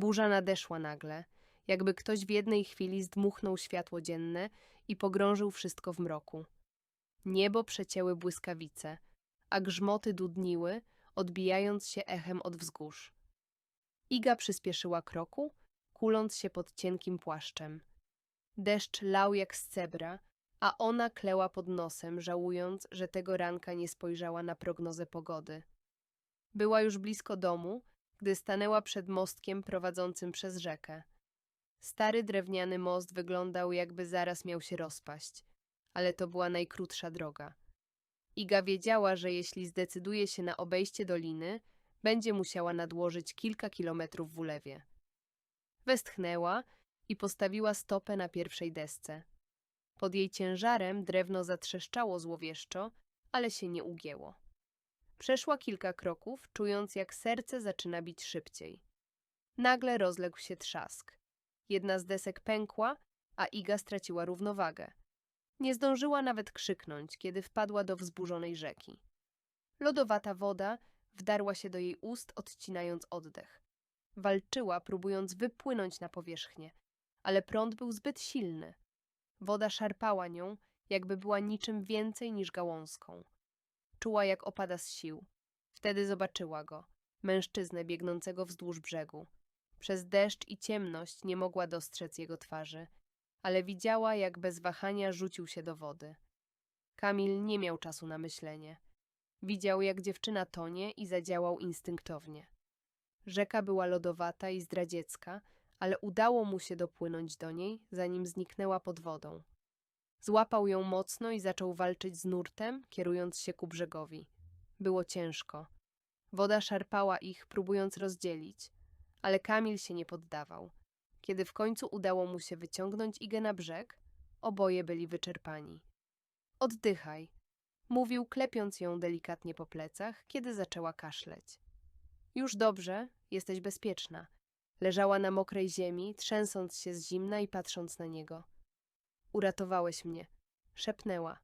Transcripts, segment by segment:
Burza nadeszła nagle, jakby ktoś w jednej chwili zdmuchnął światło dzienne i pogrążył wszystko w mroku. Niebo przecięły błyskawice, a grzmoty dudniły, odbijając się echem od wzgórz. Iga przyspieszyła kroku, kuląc się pod cienkim płaszczem. Deszcz lał jak z cebra, a ona kleła pod nosem, żałując, że tego ranka nie spojrzała na prognozę pogody. Była już blisko domu, gdy stanęła przed mostkiem prowadzącym przez rzekę. Stary drewniany most wyglądał, jakby zaraz miał się rozpaść, ale to była najkrótsza droga. Iga wiedziała, że jeśli zdecyduje się na obejście doliny, będzie musiała nadłożyć kilka kilometrów w ulewie. Westchnęła i postawiła stopę na pierwszej desce. Pod jej ciężarem drewno zatrzeszczało złowieszczo, ale się nie ugięło. Przeszła kilka kroków, czując jak serce zaczyna bić szybciej. Nagle rozległ się trzask. Jedna z desek pękła, a Iga straciła równowagę. Nie zdążyła nawet krzyknąć, kiedy wpadła do wzburzonej rzeki. Lodowata woda wdarła się do jej ust, odcinając oddech. Walczyła, próbując wypłynąć na powierzchnię, ale prąd był zbyt silny. Woda szarpała nią, jakby była niczym więcej niż gałązką. Czuła, jak opada z sił. Wtedy zobaczyła go, mężczyznę biegnącego wzdłuż brzegu. Przez deszcz i ciemność nie mogła dostrzec jego twarzy, ale widziała, jak bez wahania rzucił się do wody. Kamil nie miał czasu na myślenie. Widział, jak dziewczyna tonie i zadziałał instynktownie. Rzeka była lodowata i zdradziecka, ale udało mu się dopłynąć do niej, zanim zniknęła pod wodą. Złapał ją mocno i zaczął walczyć z nurtem, kierując się ku brzegowi. Było ciężko. Woda szarpała ich, próbując rozdzielić, ale Kamil się nie poddawał. Kiedy w końcu udało mu się wyciągnąć Igę na brzeg, oboje byli wyczerpani. Oddychaj, mówił, klepiąc ją delikatnie po plecach, kiedy zaczęła kaszleć. Już dobrze, jesteś bezpieczna. Leżała na mokrej ziemi, trzęsąc się z zimna i patrząc na niego. Uratowałeś mnie, szepnęła.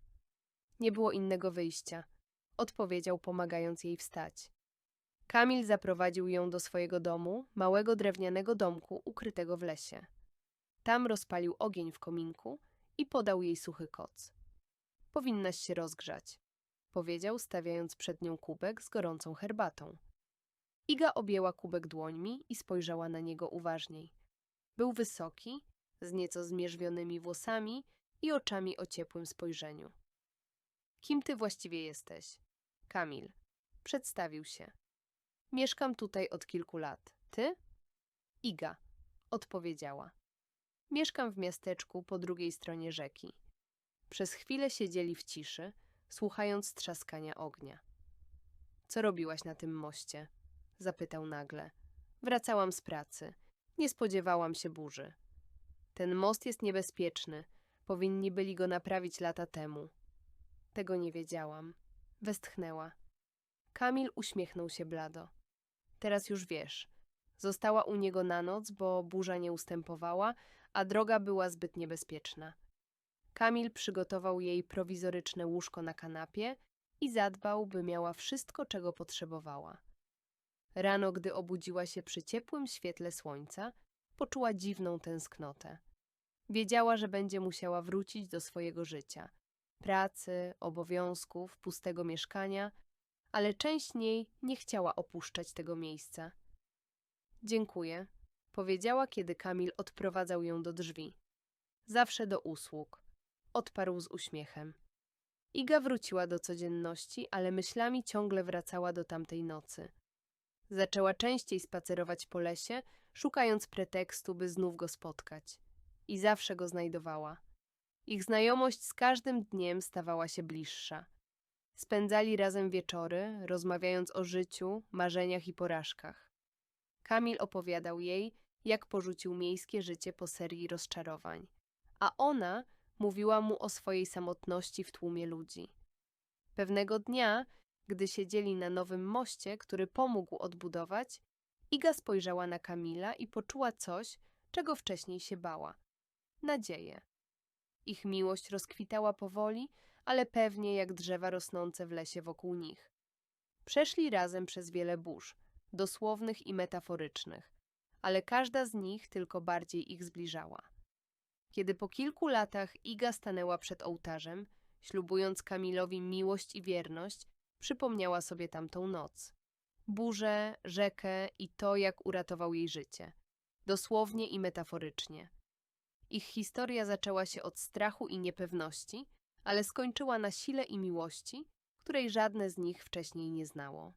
Nie było innego wyjścia, odpowiedział, pomagając jej wstać. Kamil zaprowadził ją do swojego domu, małego drewnianego domku ukrytego w lesie. Tam rozpalił ogień w kominku i podał jej suchy koc. Powinnaś się rozgrzać, powiedział, stawiając przed nią kubek z gorącą herbatą. Iga objęła kubek dłońmi i spojrzała na niego uważniej. Był wysoki, z nieco zmierzwionymi włosami i oczami o ciepłym spojrzeniu. Kim ty właściwie jesteś? Kamil. Przedstawił się. Mieszkam tutaj od kilku lat. Ty? Iga. Odpowiedziała. Mieszkam w miasteczku po drugiej stronie rzeki. Przez chwilę siedzieli w ciszy, słuchając trzaskania ognia. Co robiłaś na tym moście? Zapytał nagle. Wracałam z pracy. Nie spodziewałam się burzy. Ten most jest niebezpieczny. Powinni byli go naprawić lata temu. Tego nie wiedziałam. Westchnęła. Kamil uśmiechnął się blado. Teraz już wiesz. Została u niego na noc, bo burza nie ustępowała, a droga była zbyt niebezpieczna. Kamil przygotował jej prowizoryczne łóżko na kanapie i zadbał, by miała wszystko, czego potrzebowała. Rano, gdy obudziła się przy ciepłym świetle słońca, poczuła dziwną tęsknotę. Wiedziała, że będzie musiała wrócić do swojego życia pracy, obowiązków, pustego mieszkania, ale część niej nie chciała opuszczać tego miejsca. Dziękuję, powiedziała, kiedy Kamil odprowadzał ją do drzwi. Zawsze do usług, odparł z uśmiechem. Iga wróciła do codzienności, ale myślami ciągle wracała do tamtej nocy. Zaczęła częściej spacerować po lesie, szukając pretekstu, by znów go spotkać. I zawsze go znajdowała. Ich znajomość z każdym dniem stawała się bliższa. Spędzali razem wieczory, rozmawiając o życiu, marzeniach i porażkach. Kamil opowiadał jej, jak porzucił miejskie życie po serii rozczarowań, a ona mówiła mu o swojej samotności w tłumie ludzi. Pewnego dnia gdy siedzieli na nowym moście, który pomógł odbudować, Iga spojrzała na Kamila i poczuła coś, czego wcześniej się bała nadzieję. Ich miłość rozkwitała powoli, ale pewnie jak drzewa rosnące w lesie wokół nich. Przeszli razem przez wiele burz, dosłownych i metaforycznych, ale każda z nich tylko bardziej ich zbliżała. Kiedy po kilku latach Iga stanęła przed ołtarzem, ślubując Kamilowi miłość i wierność, przypomniała sobie tamtą noc. Burzę, rzekę i to, jak uratował jej życie. Dosłownie i metaforycznie. Ich historia zaczęła się od strachu i niepewności, ale skończyła na sile i miłości, której żadne z nich wcześniej nie znało.